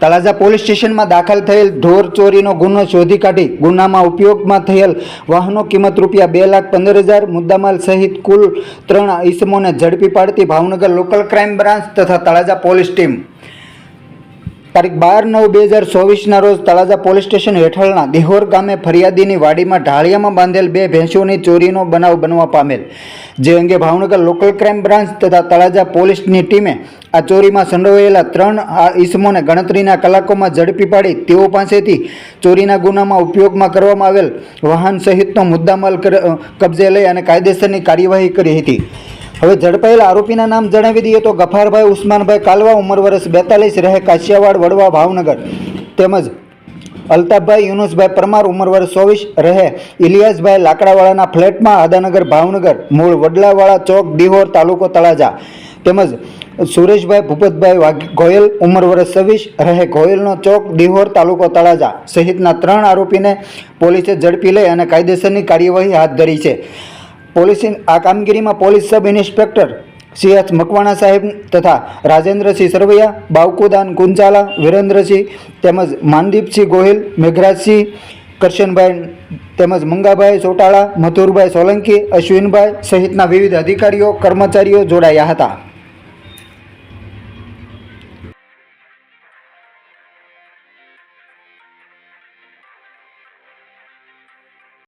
Talaja police સ્ટેશનમાં દાખલ થયેલ ઢોર ચોરીનો ગુનો શોધી કાઢી ગુનામાં ઉપયોગમાં થયેલ વાહનો કિંમત રૂપિયા બે લાખ પંદર હજાર, મુદ્દામાલ સહિત કુલ ત્રણ ઈસમોને ઝડપી પાડતી ભાવનગર લોકલ ક્રાઇમ બ્રાન્ચ તથા તળાજા પોલીસ ટીમ. તારીખ બાર નવ બે હજાર ચોવીસના રોજ તળાજા પોલીસ સ્ટેશન હેઠળના દેહોર ગામે ફરિયાદીની વાડીમાં ઢાળિયામાં બાંધેલ બે ભેંસોની ચોરીનો બનાવ બનવા પામેલ. જે અંગે ભાવનગર લોકલ ક્રાઇમ બ્રાન્ચ તથા તળાજા પોલીસની ટીમે આ ચોરીમાં સંડોવાયેલા ત્રણ આ ઈસમોને ગણતરીના કલાકોમાં ઝડપી પાડી તેઓ પાસેથી ચોરીના ગુનામાં ઉપયોગમાં કરવામાં આવેલ વાહન સહિતનો મુદ્દામાલ કબજે લઈ અને કાયદેસરની કાર્યવાહી કરી હતી. હવે ઝડપાયેલા આરોપીના નામ જણાવી દઈએ તો ગફારભાઈ, ઉસ્માનભાઈ કાલવા ઉંમર વર્ષ બેતાલીસ, રહે કાશિયાવાડ, વડવા, ભાવનગર. તેમજ અલ્તાફભાઈ, યુનુસભાઈ પરમાર ઉંમર વર્ષ ચોવીસ, રહે ઇલિયાસભાઈ લાકડાવાળાના ફ્લેટમાં આદાનગર, ભાવનગર, મૂળ વડલાવાળા ચોક દિહોર તાલુકો તળાજા. તેમજ સુરેશભાઈ, ભૂપતભાઈ ગોયલ ઉંમર વર્ષ છવ્વીસ, રહે ગોયલનો ચોક દિહોર તાલુકો તળાજા. સહિતના ત્રણ આરોપીને પોલીસે ઝડપી લઈ અને કાયદેસરની કાર્યવાહી હાથ ધરી છે. પોલીસ આ કામગીરીમાં police sub inspector C H Makwana સાહેબ તથા રાજેન્દ્રસિંહ સરવૈયા, બાવકુદાન કુંચાલા વિરેન્દ્રસિંહ તેમજ માનદીપસિંહ ગોહિલ, મેઘરાજસિંહ, કરશનભાઈ તેમજ મંગાભાઈ ચોટાળા મથુરભાઈ સોલંકી, અશ્વિનભાઈ સહિતના વિવિધ અધિકારીઓ, કર્મચારીઓ જોડાયા હતા.